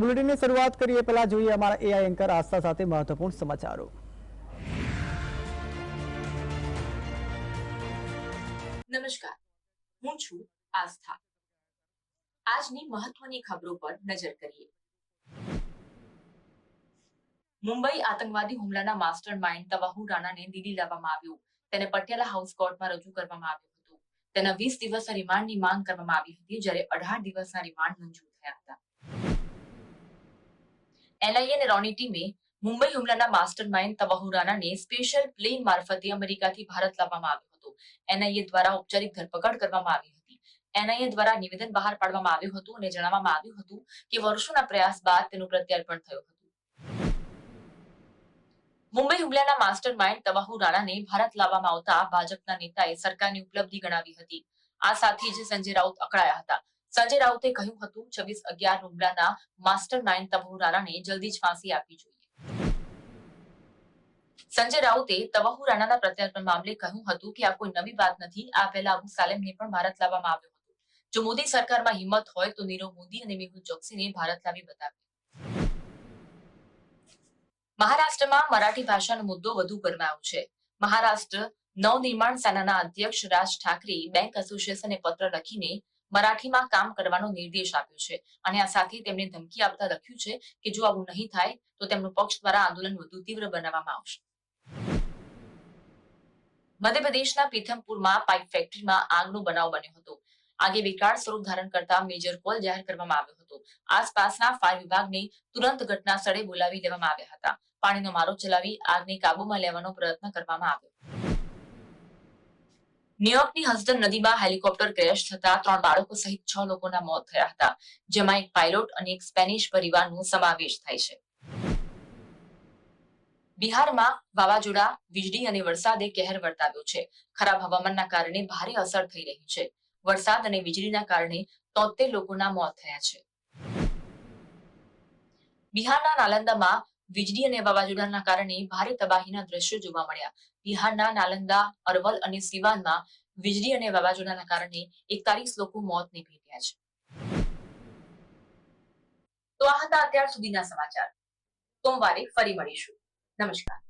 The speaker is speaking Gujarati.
બુલેટિનની શરૂઆત કરીએ. પહેલા જોઈએ અમારા એઆઈ એન્કર આસ્થા સાથે મહત્વપૂર્ણ સમાચારો. નમસ્કાર. હું છું આસ્થા. આજની મહત્વની ખબરો પર નજર કરીએ. મુંબઈ આતંકવાદી હુમલાના માસ્ટર માઇન્ડ તવાહુ રાણાને દિલ્હી લાવવામાં આવ્યો. તેને પટિયાલા હાઉસ કોર્ટમાં રજૂ કરવામાં આવ્યું હતું. તેના વીસ દિવસના રિમાન્ડની માંગ કરવામાં આવી હતી, જ્યારે અઢાર દિવસના રિમાન્ડ મંજૂર એનઆઈએ રોની ટીમે મુંબઈ હુમલાના માસ્ટર માઇન્ડ તવાહુરાનાને સ્પેશિયલ પ્લેન મારફતે અમેરિકાથી ભારત લાવવામાં આવ્યો હતો. એનઆઈએ દ્વારા ઔપચારિક ધરપકડ કરવામાં આવી હતી. એનઆઈએ દ્વારા નિવેદન બહાર પાડવામાં આવ્યું હતું અને જણાવવામાં આવ્યું હતું કે વર્ષોના પ્રયાસ બાદ તેનું પ્રત્યાર્પણ થયું હતું. મુંબઈ હુમલાના માસ્ટર માઇન્ડ તવાહુ રાણાને ભારત લાવવામાં આવતા ભાજપના નેતાએ સરકારની ઉપલબ્ધિ ગણાવી હતી. આ સાથે જ સંજય રાઉત અકળાયા હતા. સંજય રાઉતે કહ્યું હતું, છવ્વીસ અગિયાર હુમલાના માસ્ટર માઇન્ડ તવાહુ જલ્દી જ ફાંસી આપવી જોઈએ. સંજય રાઉતે તવાહુ રાણાના પ્રત્યાર્પણ મામલે કહ્યું હતું કે આ કોઈ નવી વાત નથી, આ પહેલા અબુ સાલેમને પણ ભારત લાવવામાં આવ્યો હતો. જો મોદી સરકારમાં હિંમત હોય તો નીરવ મોદી અને મેહુલ ચોકસીને ભારત લાવી બતાવે. મહારાષ્ટ્રમાં મરાઠી ભાષાનો મુદ્દો વધુ ગરમાયો છે. મહારાષ્ટ્ર નવનિર્માણ સેનાના અધ્યક્ષ રાજ ઠાકરે બેંક એસોસિએશને પત્ર લખીને મરાઠીમાં કામ કરવાનો નિર્દેશ આપ્યો છે. અને આ સાથે તેમણે ધમકી આપતા લખ્યું છે કે જો આવું નહીં થાય, તો તેમનું પક્ષ દ્વારા આંદોલન વધુ તીવ્ર બનાવવામાં આવશે. મધ્યપ્રદેશના પીથમપુરમાં પાઇપ ફેક્ટરીમાં આગનો બનાવ બન્યો હતો. આગે વિકરાળ સ્વરૂપ ધારણ કરતા મેજર કોલ જાહેર કરવામાં આવ્યો હતો. આસપાસના ફાયર વિભાગને તુરંત ઘટના સ્થળે બોલાવી લેવામાં આવ્યા હતા. પાણીનો મારો ચલાવી આગને કાબુમાં લેવાનો પ્રયત્ન કરવામાં આવ્યો. ન્યુયોર્કની હસડન નદીમાં હેલિકોપ્ટર ક્રેશ થતા ત્રણ બાળકો સહિત છ લોકોના મોત થયા હતા, જેમાં એક પાયલોટ અને એક સ્પેનિશ પરિવારનો સમાવેશ થાય છે. બિહારમાં વાવાઝોડા, વીજળી અને વરસાદે કહેર વર્તાવ્યો છે. ખરાબ હવામાનના કારણે ભારે અસર થઈ રહી છે. વરસાદ અને વીજળીના કારણે તોતેર લોકોના મોત થયા છે. બિહારના નાલંદામાં વીજળી અને વાવાઝોડાના કારણે ભારે તબાહીના દ્રશ્યો જોવા મળ્યા. બિહારના નાલંદા, અરવલ અને સિવાનમાં વીજળી અને વાવાઝોડાના કારણે એકતાલીસ લોકો મોતને ભેટ્યા છે. તો આ હતા અત્યાર સુધીના સમાચાર. સોમવારે ફરી મળીશું. નમસ્કાર.